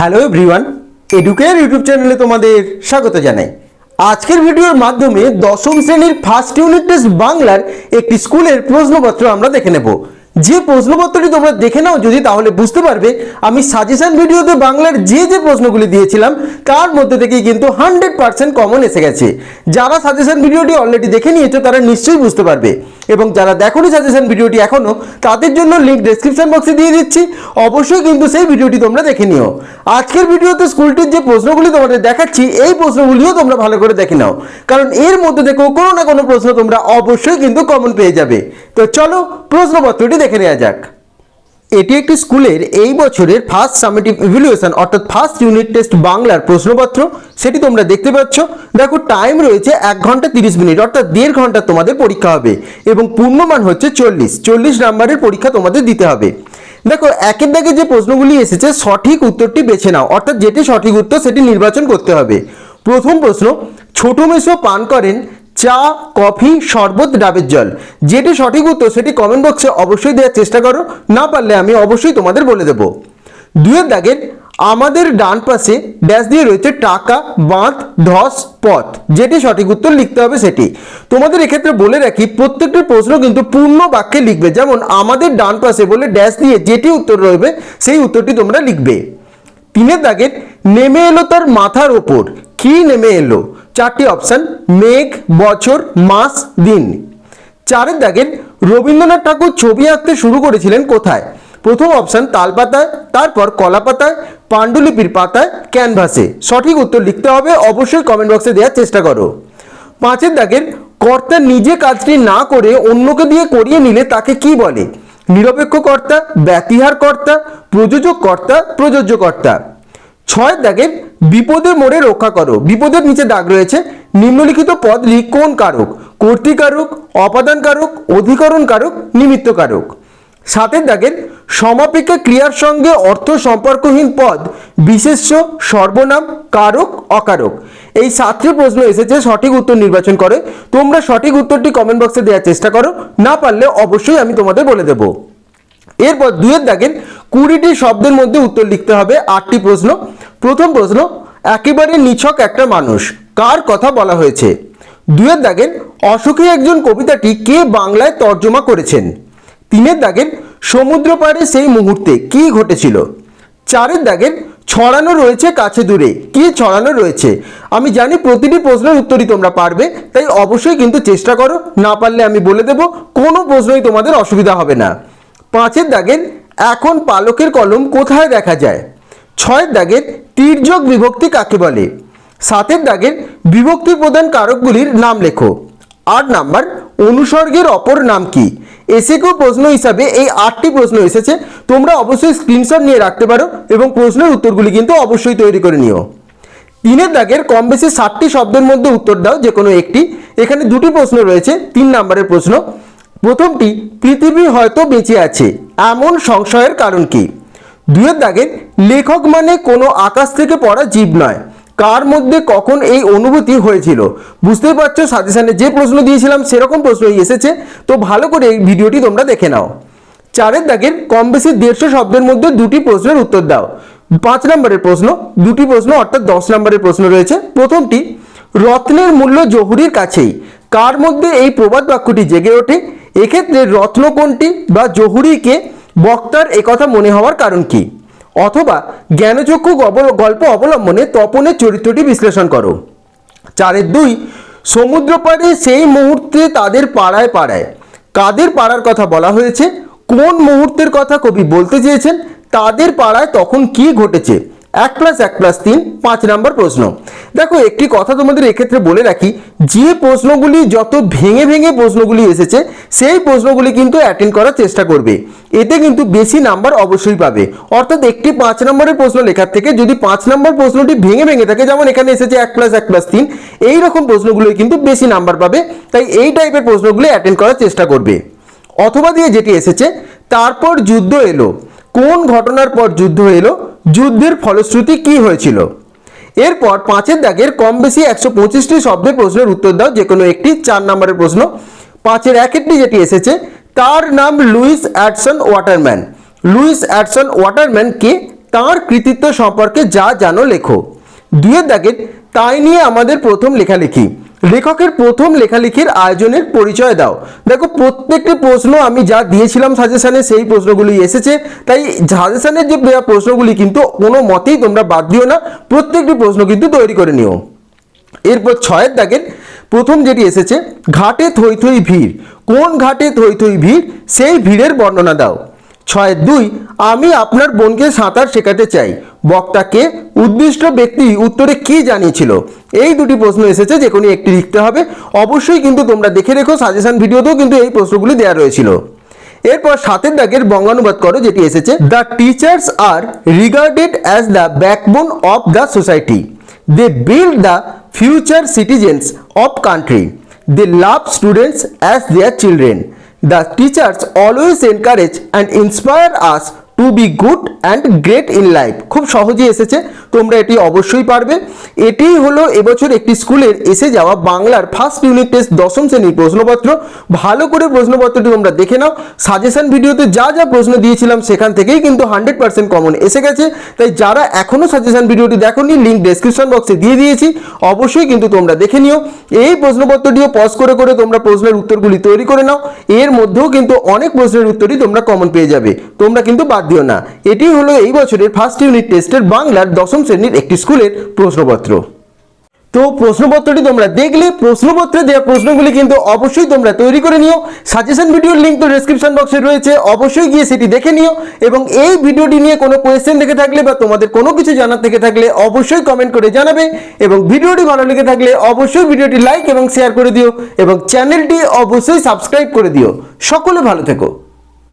Hello everyone educare YouTube চ্যানেলে তোমাদের স্বাগত জানাই। আজকের ভিডিওর মাধ্যমে দশম শ্রেণির ফার্স্ট ইউনিট টেস্ট বাংলার একটি স্কুলের প্রশ্নপত্র আমরা দেখে নেব। যে প্রশ্নপত্রটি তোমরা দেখে নাও যদি, তাহলে বুঝতে পারবে, আমি সাজেশন ভিডিওতে বাংলার যে যে প্রশ্নগুলি দিয়েছিলাম, তার মধ্যে থেকেই কিন্তু হান্ড্রেড পার্সেন্ট কমন এসে গেছে। যারা সাজেশন ভিডিওটি অলরেডি দেখে নিয়েছো, তারা নিশ্চয়ই বুঝতে পারবে। এবং যারা দেখোনি সাজেশন ভিডিওটি এখনও তাদের জন্য লিঙ্ক ডেসক্রিপশন বক্সে দিয়ে দিচ্ছি। অবশ্যই কিন্তু সেই ভিডিওটি তোমরা দেখে নিও। আজকের ভিডিওতে স্কুলটির যে প্রশ্নগুলি তোমাদের দেখাচ্ছি, এই প্রশ্নগুলিও তোমরা ভালো করে দেখে নাও। কারণ এর মধ্যে থেকেও কোনো না কোনো প্রশ্ন তোমরা অবশ্যই কিন্তু কমন পেয়ে যাবে। তো চলো প্রশ্নপত্রটি দেখে নেওয়া যাক। এটি একটি স্কুলের এই বছরের ফার্স্ট সামেটিভ ইভ্যালুয়েশন অর্থাৎ ফার্স্ট ইউনিট টেস্ট বাংলার প্রশ্নপত্র। সেটি তোমরা দেখতে পাচ্ছ। দেখো টাইম রয়েছে এক ঘণ্টা তিরিশ মিনিট, অর্থাৎ দেড় ঘণ্টা তোমাদের পরীক্ষা হবে এবং পূর্ণমান হচ্ছে চল্লিশ। চল্লিশ নাম্বারের পরীক্ষা তোমাদের দিতে হবে। দেখো, একের দাগে যে প্রশ্নগুলি এসেছে, সঠিক উত্তরটি বেছে নাও। অর্থাৎ যেটি সঠিক উত্তর, সেটি নির্বাচন করতে হবে। প্রথম প্রশ্ন, ছোট মেসো পান করেন চা, কফি, শরবত, ডাবের জল। যেটি সঠিক উত্তর সেটি কমেন্ট বক্সে অবশ্যই দেওয়ার চেষ্টা করো। না পারলে আমি অবশ্যই তোমাদের বলে দেবো। দুয়ের দাগের, আমাদের ডান পাশে ড্যাশ দিয়ে রয়েছে টাকা, বাঁধ, ধস, পথ। যেটি সঠিক উত্তর লিখতে হবে সেটি। তোমাদের এক্ষেত্রে বলে রাখি, প্রত্যেকটি প্রশ্ন কিন্তু পূর্ণ বাক্যে লিখবে। যেমন, আমাদের ডান পাশে বলে ড্যাশ দিয়ে যেটি উত্তর রয়েবে সেই উত্তরটি তোমরা লিখবে। তিনের দাগের, নেমে এলো তার মাথার ওপর। কি নেমে এলো? চারটি অপশন মেঘ, বছর, মাস, দিন। চারের দাগের রবীন্দ্রনাথ ঠাকুর ছবি আঁকতে শুরু করেছিলেন কোথায়? প্রথম অপশন তালপাতায়, তারপর কলা পাতায় পাণ্ডুলিপির পাতায় ক্যানভাসে সঠিক উত্তর লিখতে হবে, অবশ্যই কমেন্ট বক্সে দেওয়ার চেষ্টা করো। পাঁচের দাগের কর্তা নিজে কাজটি না করে অন্যকে দিয়ে করিয়ে নিলে তাকে কি বলে? নিরপেক্ষ কর্তা, ব্যতিহার কর্তা, প্রযোজক কর্তা, প্রযোজ্য কর্তা। ছয় দাগের বিপদে মোড়ে রক্ষা করো। বিপদের নিচে দাগ রয়েছে। নিম্নলিখিত পদ কোন কারক? কর্তৃকারক অপাদান কারক অধিকরণ কারক নিমিত্ত কারক সাতের দাগের সমাপিকা ক্রিয়ার সঙ্গে অর্থ সম্পর্কহীন পদ বিশেষ্য, সর্বনাম, কারক, অকারক। এই সাতটি প্রশ্ন এসেছে, সঠিক উত্তর নির্বাচন করে। তোমরা সঠিক উত্তরটি কমেন্ট বক্সে দেওয়ার চেষ্টা করো। না পারলে অবশ্যই আমি তোমাদের বলে দেবো। এরপর দুয়ের দাগের কুড়িটি শব্দের মধ্যে উত্তর লিখতে হবে, আটটি প্রশ্ন। প্রথম প্রশ্ন, একেবারে নিছক একটা মানুষ, কার কথা বলা হয়েছে? দুয়ের দাগের, অসুখী একজন কবিতাটি কে বাংলায় তর্জমা করেছেন? তিনের দাগের সমুদ্র পাড়ে সেই মুহূর্তে কি ঘটেছিল? চারের দাগের, ছড়ানো রয়েছে কাছে দূরে, কি ছড়ানো রয়েছে? আমি জানি প্রতিটি প্রশ্নের উত্তরই তোমরা পারবে, তাই অবশ্যই কিন্তু চেষ্টা করো, না পারলে আমি বলে দেব, কোনো প্রশ্নই তোমাদের অসুবিধা হবে না। পাঁচের দাগের এখন পালকের কলম কোথায় দেখা যায়? ছয়ের দাগের তীর্যক বিভক্তি কাকে বলে? সাতের দাগের বিভক্তি প্রদান কারকগুলির নাম লেখো। আট নাম্বার, অনুসর্গের অপর নাম কি? এসিকিউ প্রশ্ন হিসাবে এই আটটি প্রশ্ন এসেছে, তোমরা অবশ্যই স্ক্রিনশট নিয়ে রাখতে পারো এবং প্রশ্নের উত্তরগুলি কিন্তু অবশ্যই তৈরি করে নিও। তিনের দাগের কম বেশি ষাটটি শব্দের মধ্যে উত্তর দাও যে কোনো একটি। এখানে দুটি প্রশ্ন রয়েছে, তিন নাম্বারের প্রশ্ন। প্রথমটি, পৃথিবী হয়তো বেঁচে আছে, এমন সংশয়ের কারণ কি? দুয়ের দাগের, লেখক মানে কোনো আকাশ থেকে পড়া জীব নয়। কার মধ্যে কখন এই অনুভূতি হয়েছিল? বুঝতেই পারছ, সাজেশনে যে প্রশ্ন দিয়েছিলাম সেরকম প্রশ্নই এসেছে। তো ভালো করে এই ভিডিওটি তোমরা দেখে নাও। চারের দাগের, কম বেশি দেড়শো শব্দের মধ্যে দুটি প্রশ্নের উত্তর দাও। পাঁচ নম্বরের প্রশ্ন, দুটি প্রশ্ন অর্থাৎ দশ নম্বরের প্রশ্ন রয়েছে। প্রথমটি, রত্নের মূল্য জহুরির কাছেই, কার মধ্যে এই প্রবাদ বাক্যটি জেগে ওঠে? এক্ষেত্রে রত্ন কোনটি বা জহুরিকে বক্তার একথা মনে হওয়ার কারণ কি? অথবা জ্ঞানচক্ষু গল্প অবলম্বনে তপনের চরিত্রটি বিশ্লেষণ করো। চারের দুই সমুদ্র পাড়ে সেই মুহূর্তে তাদের পাড়ায় পাড়ায়। কাদের পাড়ার কথা বলা হয়েছে? কোন মুহূর্তের কথা কবি বলতে চেয়েছেন? তাদের পাড়ায় তখন কি ঘটেছে? এক প্লাস এক প্লাস তিন, পাঁচ নাম্বার প্রশ্ন। দেখো, একটি কথা তোমাদের এক্ষেত্রে বলে রাখি, যে প্রশ্নগুলি যত ভেঙে ভেঙে প্রশ্নগুলি এসেছে, সেই প্রশ্নগুলি কিন্তু অ্যাটেন্ড করার চেষ্টা করবে। এতে কিন্তু বেশি নাম্বার অবশ্যই পাবে। অর্থাৎ একটি পাঁচ নম্বরের প্রশ্ন লেখার থেকে যদি পাঁচ নম্বর প্রশ্নটি ভেঙে ভেঙে থাকে, যেমন এখানে এসেছে এক প্লাস এক প্লাস তিন, এই রকম প্রশ্নগুলোই কিন্তু বেশি নাম্বার পাবে। তাই এই টাইপের প্রশ্নগুলি অ্যাটেন্ড করার চেষ্টা করবে। অথবা দিয়ে যেটি এসেছে, তারপর যুদ্ধ এলো। কোন ঘটনার পর যুদ্ধ এলো? যুদ্ধের ফলশ্রুতি কি হয়েছিল? এরপর পাঁচের দাগের কম বেশি একশো পঁচিশটি শব্দের প্রশ্নের উত্তর দাও, যে কোনো একটি চার নম্বরের প্রশ্ন। পাঁচের একেরটি যেটি এসেছে, তার নাম Lewis Edson Waterman. Lewis Edson Waterman কে? তাঁর কৃতিত্ব সম্পর্কে যা জানো লেখো। দুয়ের দাগের, তাই নিয়ে আমাদের প্রথম লেখালেখি। লেখকের প্রথম লেখালেখির আয়োজনের পরিচয় দাও। দেখো, প্রত্যেকটি প্রশ্ন আমি যা দিয়েছিলাম সাজেশানে সেই প্রশ্নগুলি এসেছে। তাই সাজেশনের যে প্রশ্নগুলি কিন্তু কোনো মতেই তোমরা বাদ দিও না। প্রত্যেকটি প্রশ্ন কিন্তু তৈরি করে নিও। এরপর ছয়ের দাগের প্রথম যেটি এসেছে, ঘাটে থই থই ভিড়। কোন ঘাটে থই থই ভিড়? সেই ভিড়ের বর্ণনা দাও। ছয়ের দুই, আমি আপনার বোনকে সাঁতার শেখাতে চাই। বক্তাকে উদ্দিষ্ট ব্যক্তি উত্তরে কি জানিয়েছিল? এই দুটি প্রশ্ন এসেছে, যে কোনো একটি লিখতে হবে। অবশ্যই কিন্তু তোমরা দেখে রেখো সাজেশন ভিডিওতেও কিন্তু এই প্রশ্নগুলি দেওয়া রয়েছিল। এরপর সাতের দাগের বঙ্গানুবাদ করো, যেটি এসেছে the teachers are regarded as the backbone of the society they build the future citizens of country they love students as their children. The teachers always encourage and inspire us to be good and great in life খুব সহজেই এসেছে, তোমরা এটি অবশ্যই পারবে। এটিই হলো এবছর একটি স্কুলের এসে যাওয়া বাংলার ফার্স্ট ইউনিট টেস্ট দশম শ্রেণির প্রশ্নপত্র। ভালো করে প্রশ্নপত্রটি তোমরা দেখে নাও। সাজেশন ভিডিওতে যা যা প্রশ্ন দিয়েছিলাম সেখান থেকেই কিন্তু হান্ড্রেড পার্সেন্ট কমন এসে গেছে। তাই যারা এখনও সাজেশন ভিডিওটি দেখোনি লিঙ্ক ডেসক্রিপশন বক্সে দিয়ে দিয়েছি। অবশ্যই কিন্তু তোমরা দেখে নিও। এই প্রশ্নপত্রটিও পজ করে করে তোমরা প্রশ্নের উত্তরগুলি তৈরি করে নাও। এর মধ্যেও কিন্তু অনেক প্রশ্নের উত্তরই তোমরা কমন পেয়ে যাবে। তোমরা কিন্তু বাদ দিও না। এটি হলো এই বছরের ফার্স্ট ইউনিট টেস্টের বাংলার দশম শ্রেণির একটি স্কুলের প্রশ্নপত্র। তো প্রশ্নপত্রটি তোমরা দেখলে, প্রশ্নপত্রে দেওয়া প্রশ্নগুলি কিন্তু অবশ্যই তোমরা তৈরি করে নিও। সাজেশন ভিডিওর লিঙ্ক তো ডেসক্রিপশন বক্সে রয়েছে, অবশ্যই গিয়ে সেটি দেখে নিও এবং এই ভিডিওটি নিয়ে কোনো কোয়েশ্চেন থেকে থাকলে বা তোমাদের কোনো কিছু জানার থেকে থাকলে অবশ্যই কমেন্ট করে জানাবে এবং ভিডিওটি ভালো লেগে থাকলে অবশ্যই ভিডিওটি লাইক এবং শেয়ার করে দিও এবং চ্যানেলটি অবশ্যই সাবস্ক্রাইব করে দিও। সকলে ভালো থেকো।